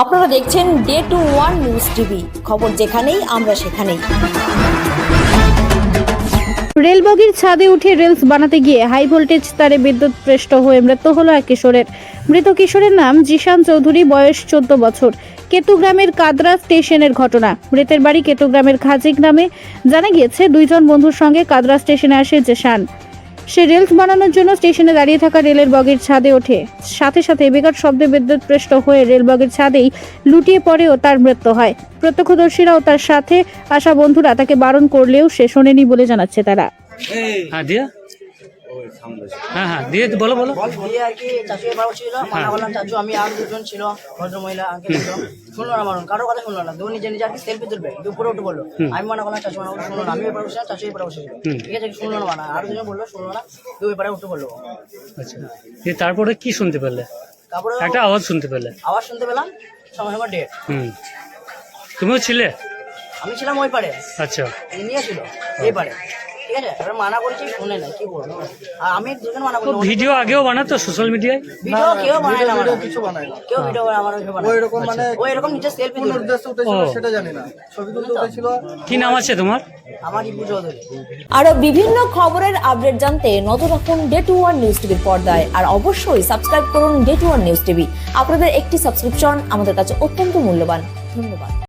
আপনারা দেখছেন day two one news TV খবর যেখানেই, আমরা সেখানেই। রেলবগির ছাদে উঠে রেলস বানাতে গিয়ে হাই ভোল্টেজ তারে বিদ্যুৎ পৃষ্ঠ হয়ে মৃত্যু হলো এক কিশোরের। মৃত কিশোরের নাম জিশান চৌধুরী, বয়স চোদ্দ বছর। কেতুগ্রামের কাদরা স্টেশনের ঘটনা। মৃতের বাড়ি কেতুগ্রামের খাজি নামে। জানা গিয়েছে, দুইজন বন্ধুর সঙ্গে কাদরা স্টেশনে আসে জেশান। সে রেলস বানানোর জন্য স্টেশনে দাঁড়িয়ে থাকা রেলের বগির ছাদে ওঠে। সাথে সাথে বিকট শব্দে বিদ্যুৎ পৃষ্ঠ হয়ে রেল বগির ছাদেই লুটিয়ে পড়েও তার মৃত্যু হয়। প্রত্যক্ষদর্শীরাও তার সাথে আসা বন্ধুরা তাকে বারণ করলেও সে শোনেনি বলে জানাচ্ছে তারা। হ্যাঁ হ্যাঁ হ্যাঁ দিয়ে বলো বলো। দিয়ে আর কি চাচু এবার ছিল মানা বললাম চাচু আমি আর দুজন ছিল ভদ্র মহিলা আঙ্কেল ছিল। শুনলো না মানুষ কারও কথা শুনলো না। দু নিজে নিজে আর কি সেলফি তুলবে দিয়ে উপরে উঠে বলল আমি মানা করলাম চাচু মানা শুনলো না আমি এবার বসেছিলাম চাচু এবার বসেছিল ঠিক আছে শুনলো না মানা আর দুজন বলল শুনলো না। দু এবারে উঠে বলল। আচ্ছা। দিয়ে তারপরে কি শুনতে পেলে? তারপরে একটা আওয়াজ শুনতে পেলে। আওয়াজ শুনতে পেলাম সঙ্গে সঙ্গে ডেট হুম। তুমিও ছিলে? আমি ছিলাম ওই পারে। আচ্ছা। নিয়ে ছিল এই পারে। ঠিক আছে এবার মানা করেছি শুনে নাই কি করব আর আমি দুজন মানা করি ভিডিও আগেও বানাতো সোশ্যাল মিডিয়ায় ভিডিও কেউ বানায় না ভিডিও কিছু বানায় না। কেউ ভিডিও আমার ওই বানায় এরকম মানে ও এরকম নিজের সেলফি কোন উদ্দেশ্যে উঠেছিল সেটা জানি না। ছবি তুলতে উঠেছিল। কি নাম আছে তোমার? আমার ইপু চৌধুরী। আরও বিভিন্ন খবরের আপডেট জানতে নজর রাখুন ডে টু ওয়ান নিউজ টিভির পর্দায়। আর অবশ্যই সাবস্ক্রাইব করুন day two one news TV আপনাদের একটি সাবস্ক্রিপশন আমাদের কাছে অত্যন্ত মূল্যবান। ধন্যবাদ।